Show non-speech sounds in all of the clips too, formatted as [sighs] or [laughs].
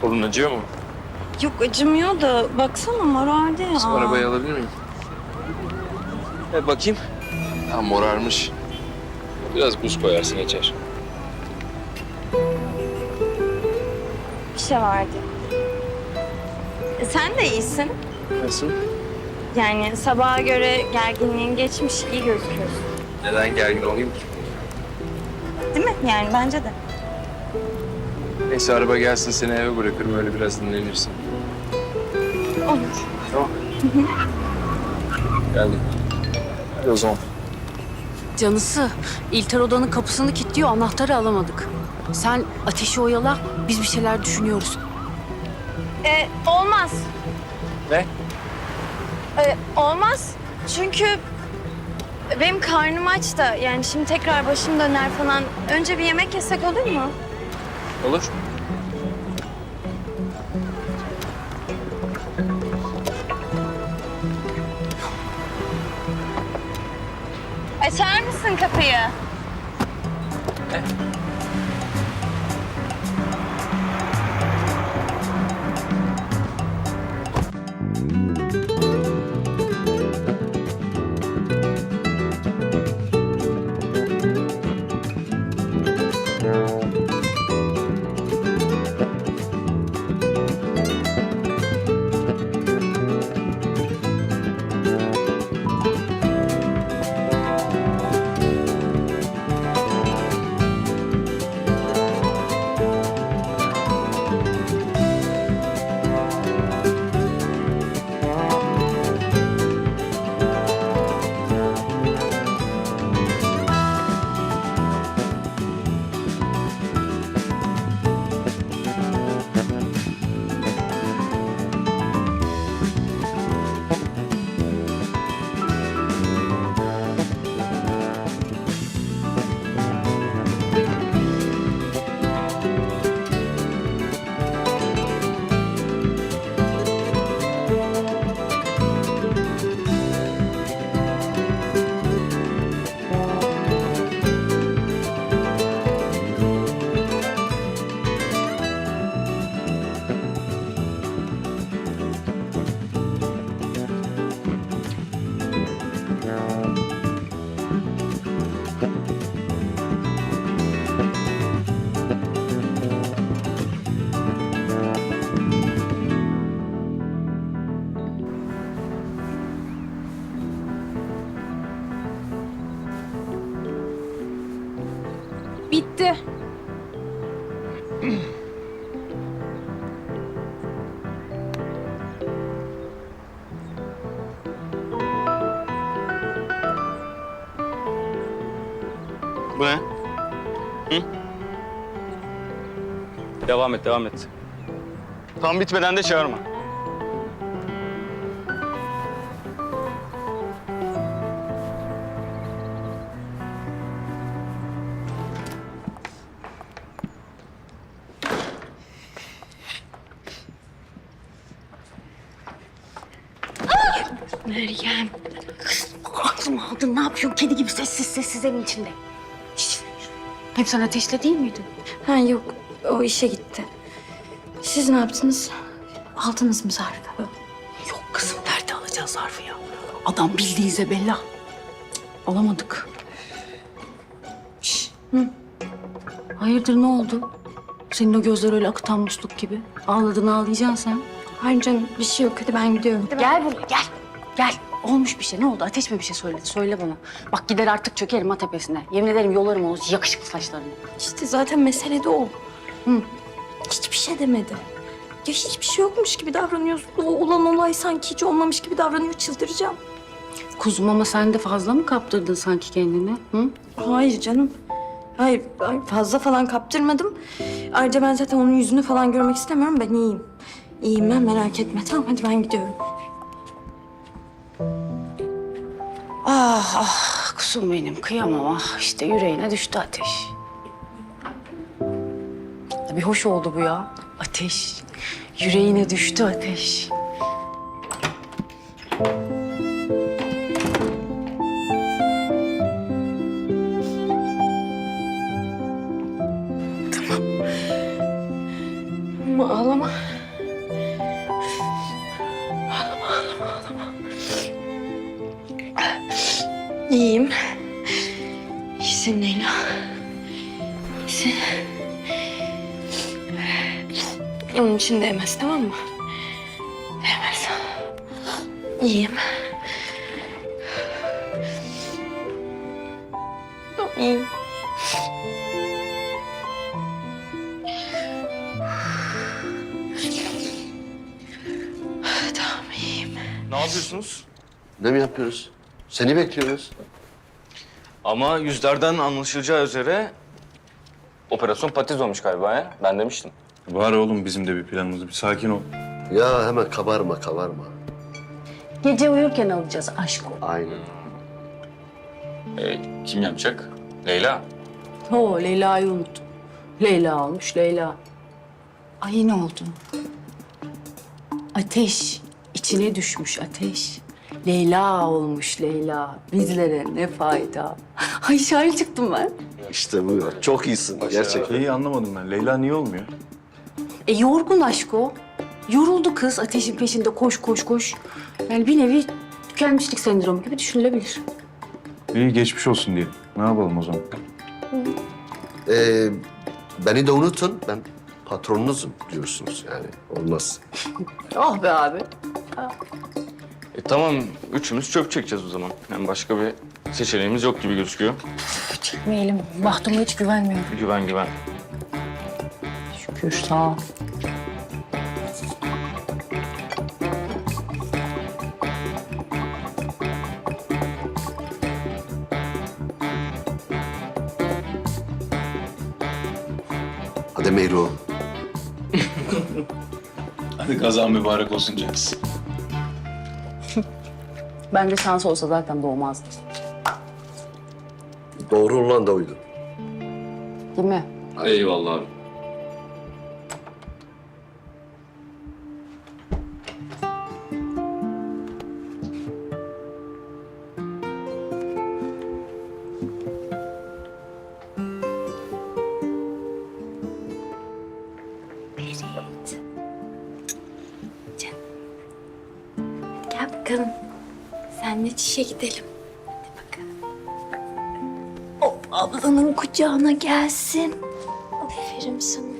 Kolun acıyor mu? Yok acımıyor da baksana morardı ya. Şu arabayı alabilir miyim? Evet bakayım. Ha morarmış. Biraz buz koyarsın geçer. Bir şey vardı. E, sen de iyisin. Nasıl? Yani sabaha göre gerginliğin geçmiş, iyi gözüküyorsun. Neden gergin olayım ki? Değil mi? Yani bence de. Neyse araba gelsin seni eve bırakırım öyle biraz dinlenirsin. Olur. Tamam. Geldim. Hadi o zaman. Canısı, İlter odanın kapısını kilitliyor, anahtarı alamadık. Sen ateşi oyala, biz bir şeyler düşünüyoruz. E, olmaz. Ne? E, olmaz. Çünkü benim karnım aç da yani şimdi tekrar başım döner falan. Önce bir yemek yesek olur mu? Olur. Açar mısın kapıyı? Bitti. Devam et, devam et. Tam bitmeden de çağırma. Meryem. Aklımı aldın. Ne yapıyorsun? Kedi gibi sessiz sessiz evin içinde. Şişt. Hep sen ateşle değil miydin? Ha yok o işe gitti. Siz ne yaptınız? Aldınız mı zarfı? Yok kızım nerede alacağız zarfı ya? Adam bildiği Zebella. Alamadık. Şş. Hı. Hayırdır ne oldu? Senin o gözler öyle akıtan musluk gibi. Ağladın ağlayacaksın sen. Hayır canım bir şey yok hadi ben gidiyorum. Gel buraya gel. Gel. Olmuş bir şey. Ne oldu? Ateş mi bir şey söyledi? Söyle bana. Bak gider artık çökerim ha tepesine. Yemin ederim yolarım onu yakışıklı saçlarını. İşte zaten mesele de o. Hı. Hiçbir şey demedi. Ya hiçbir şey yokmuş gibi davranıyorsun. O olan olay sanki hiç olmamış gibi davranıyor. Çıldıracağım. Kuzum ama sen de fazla mı kaptırdın sanki kendini? Hı? Hayır canım. Hayır ay, fazla falan kaptırmadım. Ayrıca ben zaten onun yüzünü falan görmek istemiyorum. Ben iyiyim. İyiyim ben merak etme. Tamam hadi ben gidiyorum. Ah ah kuzum benim kıyamam ah. İşte yüreğine düştü ateş. Bir hoş oldu bu ya. Ateş. Yüreğine düştü ateş. İyiyim. [sighs] Tamam iyiyim. Ne yapıyorsunuz? Ne mi yapıyoruz? Seni bekliyoruz. Ama yüzlerden anlaşılacağı üzere operasyon patates olmuş galiba ya. Ben demiştim. Var oğlum bizim de bir planımız. Bir sakin ol. Ya hemen kabarma kabarma. Gece uyurken alacağız aşk o. Aynen. Ee, kim yapacak? Leyla. Ho Leyla'yı unuttum. Leyla olmuş Leyla. Ay ne oldu? Ateş. içine düşmüş ateş. Leyla olmuş Leyla. Bizlere ne fayda. Ay şair çıktım ben. İşte bu. Çok iyisin gerçekten. İyi anlamadım ben. Leyla niye olmuyor? E yorgun aşk o. Yoruldu kız ateşin peşinde koş koş koş. Yani bir nevi tükenmişlik sendromu gibi düşünülebilir. İyi geçmiş olsun diye. Ne yapalım o zaman? Ee, beni de unutun. Ben patronunuzum biliyorsunuz yani. Olmaz. [laughs] Ah be abi. E, tamam, üçümüz çöp çekeceğiz o zaman. Yani başka bir seçeneğimiz yok gibi gözüküyor. Çekmeyelim. Bahtım'a hiç güvenmiyorum. Güven güven. Şükür sağ ol. [laughs] Hadi Meyru. Hadi kazan mübarek olsun Ceniz. Bence şans olsa zaten doğmazdı. Doğru olan da oydu. Değil mi? Eyvallah abi. Senle çişe gidelim. Hadi bakalım. Hop ablanın kucağına gelsin. Aferin sana.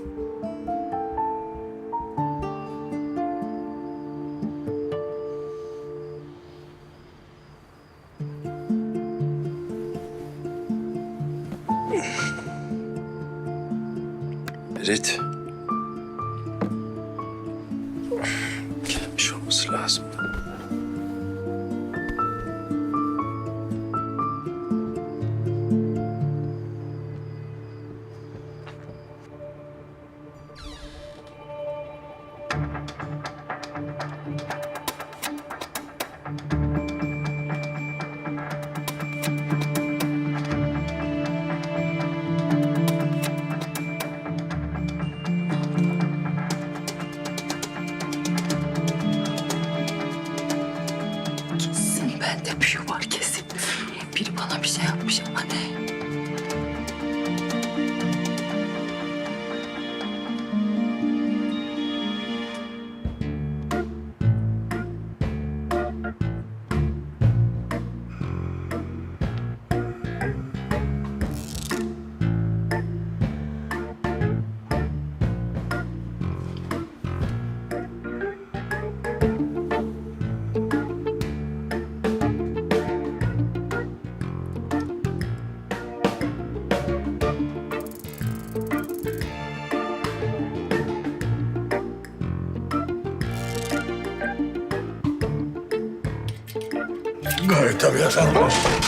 Gayet tabii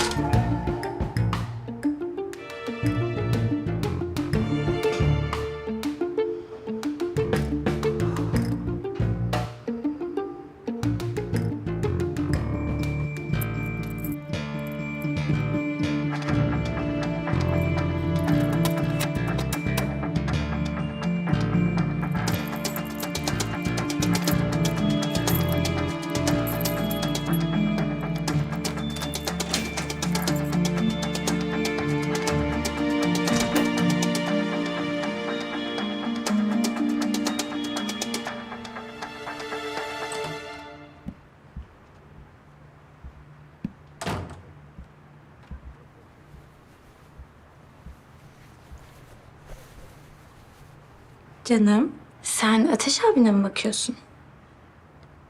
Canım, sen Ateş abine mi bakıyorsun?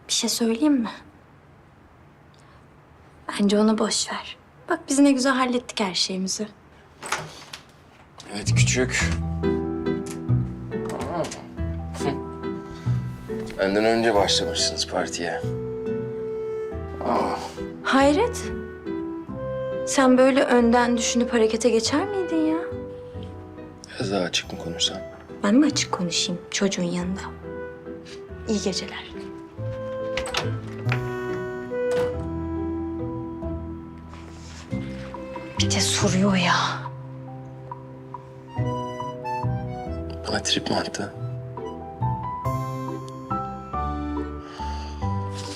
Bir şey söyleyeyim mi? Bence onu boş ver. Bak biz ne güzel hallettik her şeyimizi. Evet küçük. Benden önce başlamışsınız partiye. Aa, Hayret. Sen böyle önden düşünüp harekete geçer miydin ya? biraz daha açık mı konuşsam? Ben mi açık konuşayım çocuğun yanında? İyi geceler. Bir de soruyor ya. Bana trip mi attı?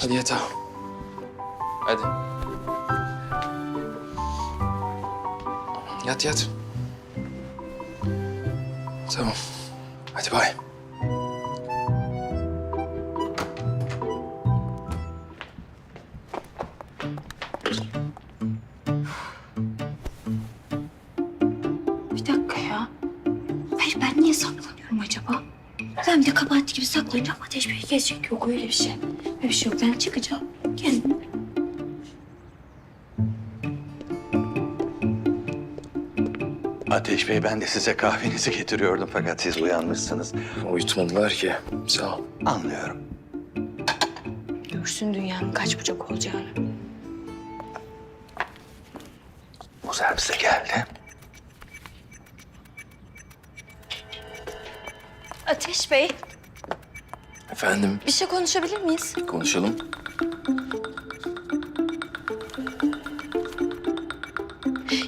Hadi yatağa. Hadi. Yat yat. Tamam. Hadi bay. Bir dakika ya. Hayır ben niye saklanıyorum acaba? Ben bir de kabahat gibi saklanacağım. Ateş Bey gezecek. Yok öyle bir şey. Öyle bir şey yok. Ben çıkacağım. Kendim. Ateş Bey ben de size kahvenizi getiriyordum fakat siz uyanmışsınız. Uyutmadılar ki. Sağ ol. Anlıyorum. Görsün dünyanın kaç bucak olacağını. Bu servise geldi. Ateş Bey, Efendim bir şey konuşabilir miyiz? konuşalım.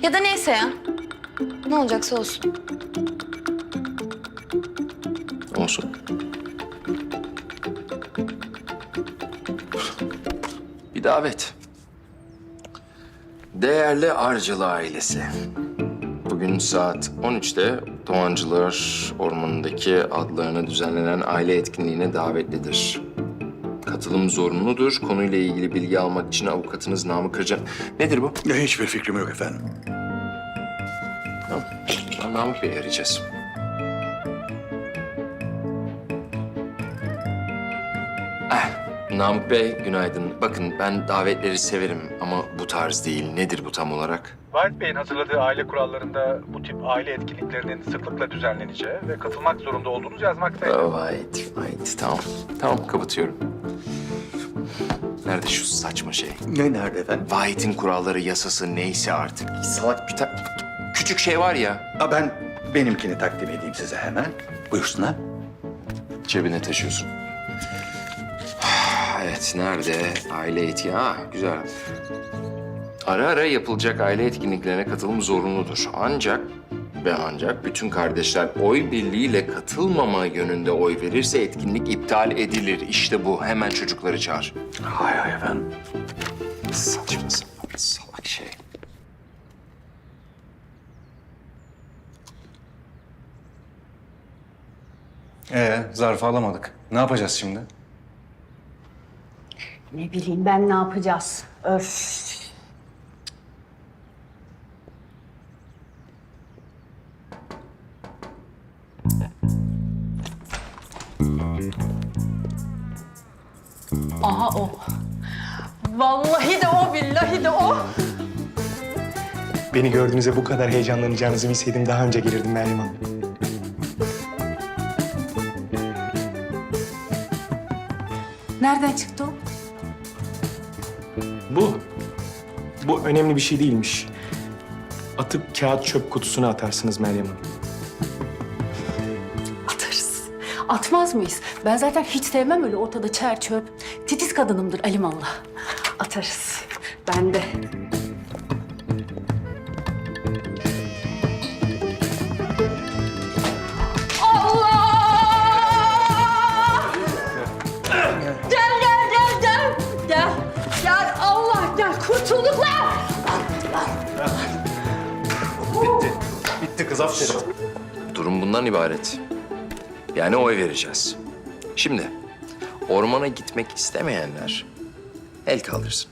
Ya da neyse ya. Ne olacaksa olsun. Olsun. Bir davet. Değerli Arcalı ailesi. Bugün saat 13'te Doğancılar Ormanı'ndaki adlarına düzenlenen aile etkinliğine davetlidir. Katılım zorunludur. Konuyla ilgili bilgi almak için avukatınız Namık Kırcan... Nedir bu? Hiçbir fikrim yok efendim. Tamam. Namık Bey'i arayacağız. Eh, Namık Bey günaydın. Bakın ben davetleri severim ama bu tarz değil. Nedir bu tam olarak? Vahit Bey'in hazırladığı aile kurallarında bu tip aile etkinliklerinin sıklıkla düzenleneceği ve katılmak zorunda olduğunuz yazmakta. Vayt, vayt. Tamam. Tamam kapatıyorum. Nerede şu saçma şey? Ne nerede efendim? Vahit'in kuralları, yasası neyse artık. Salak bir ta... Küçük şey var ya. Aa, ben benimkini takdim edeyim size hemen. Buyursunlar. Cebine taşıyorsun. [sighs] Evet, nerede? Aile eti. Ha, güzel. Ara ara yapılacak aile etkinliklerine katılım zorunludur. Ancak ve ancak bütün kardeşler oy birliğiyle katılmama yönünde oy verirse etkinlik iptal edilir. İşte bu. Hemen çocukları çağır. Hay hay efendim. Saçma sapan salak şey. Ee, zarfı alamadık. Ne yapacağız şimdi? Ne bileyim ben ne yapacağız? Öf. Aha o. Vallahi de o, billahi de o. Beni gördüğünüzde bu kadar heyecanlanacağınızı bilseydim daha önce gelirdim Meryem Hanım. Nereden çıktı o? Bu. Bu önemli bir şey değilmiş. Atıp kağıt çöp kutusuna atarsınız Meryem Hanım. Atarız. Atmaz mıyız? Ben zaten hiç sevmem öyle ortada çer çöp. Titiz kadınımdır alimallah. Atarız. Ben de. Gel gel gel gel. Gel. Gel Allah gel kurtulduk lan. Bitti kız aferin. Durum bundan ibaret. Yani oy vereceğiz. Şimdi ormana gitmek istemeyenler el kaldırsın.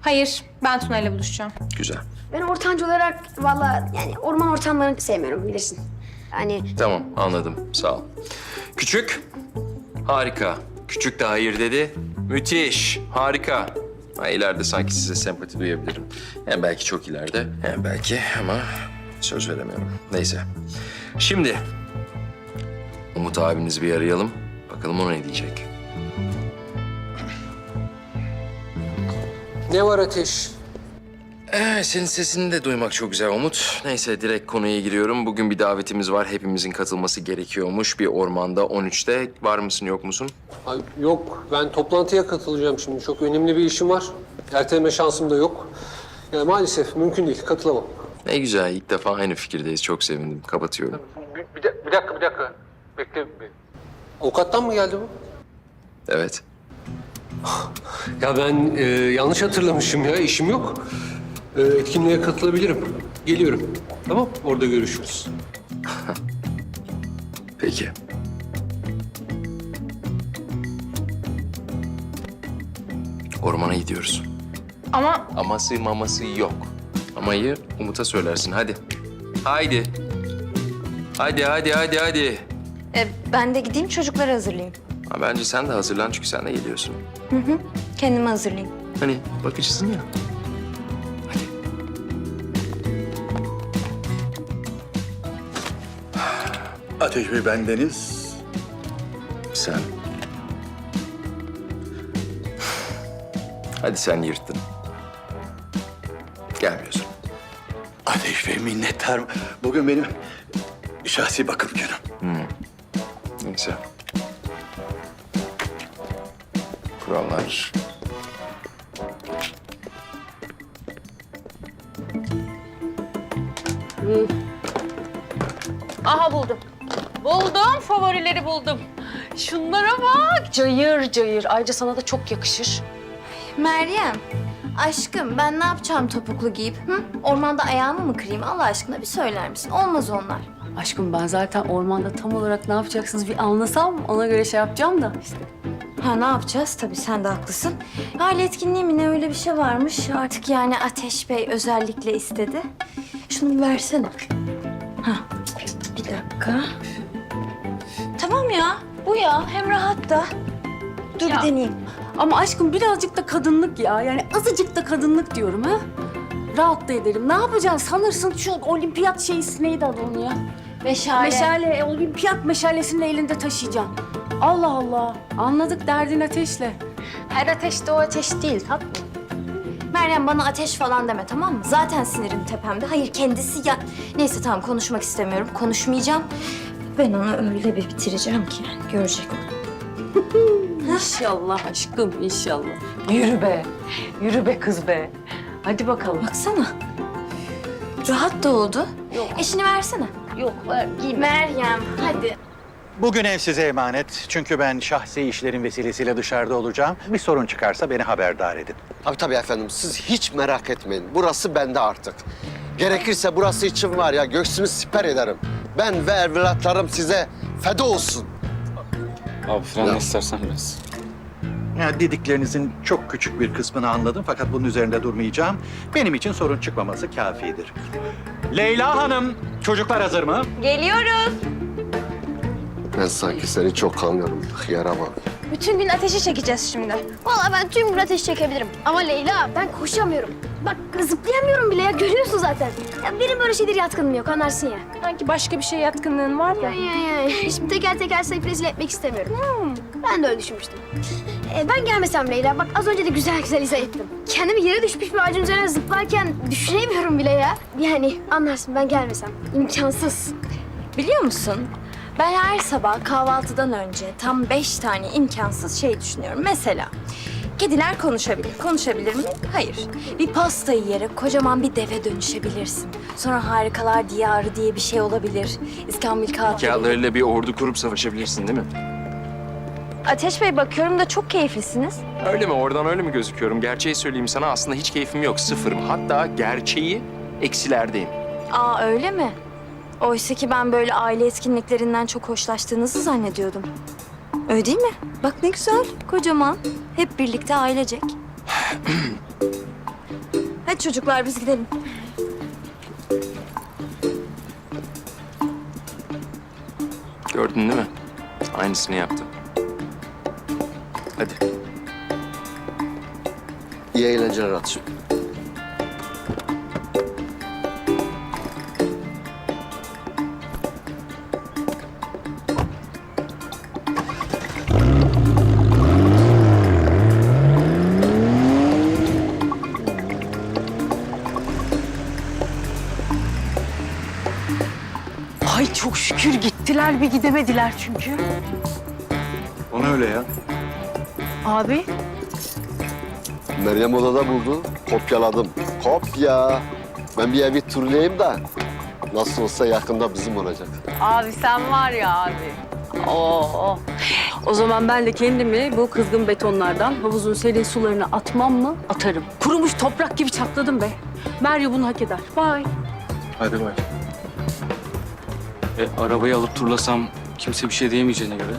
Hayır, ben Tuna ile buluşacağım. Güzel. Ben ortancı olarak valla yani orman ortamlarını sevmiyorum bilirsin. Hani Tamam anladım sağ ol. Küçük. Harika. Küçük de hayır dedi. Müthiş. Harika. Ha, ileride sanki size sempati duyabilirim. Hem belki çok ileride hem belki ama söz veremiyorum. Neyse. Şimdi Umut abinizi bir arayalım. Bakalım o ne diyecek. Ne var Ateş? Ee, senin sesini de duymak çok güzel Umut. Neyse direkt konuya giriyorum. Bugün bir davetimiz var. Hepimizin katılması gerekiyormuş. Bir ormanda 13'te. Var mısın yok musun? Ay, yok, ben toplantıya katılacağım şimdi. Çok önemli bir işim var. Erteleme şansım da yok. Yani maalesef mümkün değil, katılamam. Ne güzel. ilk defa aynı fikirdeyiz. Çok sevindim. Kapatıyorum. Bir, bir, bir dakika, bir dakika. Bekle. Avukattan mı geldi bu? Evet. [laughs] Ya ben e, yanlış hatırlamışım ya, işim yok. E, etkinliğe katılabilirim. Geliyorum. Tamam, orada görüşürüz. [laughs] Peki. Ormana gidiyoruz. Ama Aması maması yok. Amayı Umut'a söylersin. Hadi. Haydi. Hadi hadi hadi hadi. e, ben de gideyim çocukları hazırlayayım. Ha, bence sen de hazırlan çünkü sen de geliyorsun. Hı hı. Kendimi hazırlayayım. Hani bakıcısın ya. Ateş Bey bendeniz. Sen. Hadi sen yırttın. Gelmiyorsun. Ateş Bey minnettarım. Bugün benim şahsi bakım günüm. Neyse. Kurallar. Favorileri buldum. Şunlara bak. Cayır cayır. Ayrıca sana da çok yakışır. Meryem, aşkım ben ne yapacağım topuklu giyip? Hı? Ormanda ayağımı mı kırayım Allah aşkına bir söyler misin? Olmaz onlar. Aşkım ben zaten ormanda tam olarak ne yapacaksınız bir anlasam ona göre şey yapacağım da. işte. Ha ne yapacağız? Tabii sen de haklısın. Aile etkinliği mi ne öyle bir şey varmış. Artık yani Ateş Bey özellikle istedi. Şunu versene. Ha bir dakika. Ya. Bu ya. Hem rahat da. Dur Ya. bir deneyeyim. Ama aşkım birazcık da kadınlık ya. Yani azıcık da kadınlık diyorum ha. Rahat da ederim. Ne yapacaksın? Sanırsın şu olimpiyat şeysi neydi adı onun ya? Meşale. Meşale, e, olimpiyat meşalesini de elinde taşıyacaksın. Allah Allah. Anladık derdin ateşle. Her ateş de o ateş değil tatlım. Meryem bana ateş falan deme tamam mı? Zaten sinirim tepemde. Hayır kendisi ya... Neyse tamam konuşmak istemiyorum. Konuşmayacağım. Ben onu öyle bir bitireceğim ki yani. Görecek o. [laughs] İnşallah aşkım, inşallah. Yürü be. Yürü be kız be. Hadi bakalım. Baksana. Rahat da oldu. Yok. Eşini versene. Yok, ver, giyme. Meryem hadi. Bugün ev size emanet. Çünkü ben şahsi işlerin vesilesiyle dışarıda olacağım. Bir sorun çıkarsa beni haberdar edin. Tabii tabii efendim, siz hiç merak etmeyin. Burası bende artık. Gerekirse burası için var ya, göğsünü siper ederim. Ben ve evlatlarım size feda olsun. Abi fren istersen biraz. Yani dediklerinizin çok küçük bir kısmını anladım fakat bunun üzerinde durmayacağım. Benim için sorun çıkmaması kafidir. Leyla Hanım, çocuklar hazır mı? Geliyoruz. Ben sanki seni çok anlıyorum. Yara bak. Bütün gün ateşi çekeceğiz şimdi. Vallahi ben tüm gün ateş çekebilirim. Ama Leyla ben koşamıyorum. Bak zıplayamıyorum bile ya görüyorsun zaten. Ya benim böyle şeyler yatkınım yok anlarsın ya. Sanki başka bir şeye yatkınlığın var mı? ya, ya. Şimdi teker teker sayıp rezil etmek istemiyorum. Ben de öyle düşünmüştüm. Ee, ben gelmesem Leyla bak az önce de güzel güzel izah ettim. Kendimi yere düşmüş bir ağacın üzerine zıplarken düşünemiyorum bile ya. Yani anlarsın ben gelmesem. imkansız. Biliyor musun? Ben her sabah kahvaltıdan önce tam beş tane imkansız şey düşünüyorum. Mesela kediler konuşabilir. Konuşabilir mi? Hayır. Bir pasta yiyerek kocaman bir deve dönüşebilirsin. Sonra harikalar diyarı diye bir şey olabilir. İskambil kağıtları. Kağıtlarıyla bir ordu kurup savaşabilirsin değil mi? Ateş Bey bakıyorum da çok keyiflisiniz. Öyle mi? Oradan öyle mi gözüküyorum? Gerçeği söyleyeyim sana aslında hiç keyfim yok. Sıfırım. Hatta gerçeği eksilerdeyim. Aa öyle mi? Oysa ki ben böyle aile etkinliklerinden çok hoşlaştığınızı zannediyordum. Öyle değil mi? Bak ne güzel, kocaman. Hep birlikte ailecek. [clears throat] Hadi çocuklar biz gidelim. Gördün değil mi? Aynısını yaptı. Hadi. İyi eğlenceler Atışım. Gittiler bir gidemediler çünkü. Onu öyle ya. Abi Meryem odada buldu. Kopyaladım. Kopya. Ben bir evi turlayayım da nasıl olsa yakında bizim olacak. Abi sen var ya abi. Oo. O zaman ben de kendimi bu kızgın betonlardan havuzun serin sularına atmam mı? Atarım. Kurumuş toprak gibi çatladım be. Meryo bunu hak eder. Bye. Hadi bay. E, arabayı alıp turlasam kimse bir şey diyemeyeceğine göre.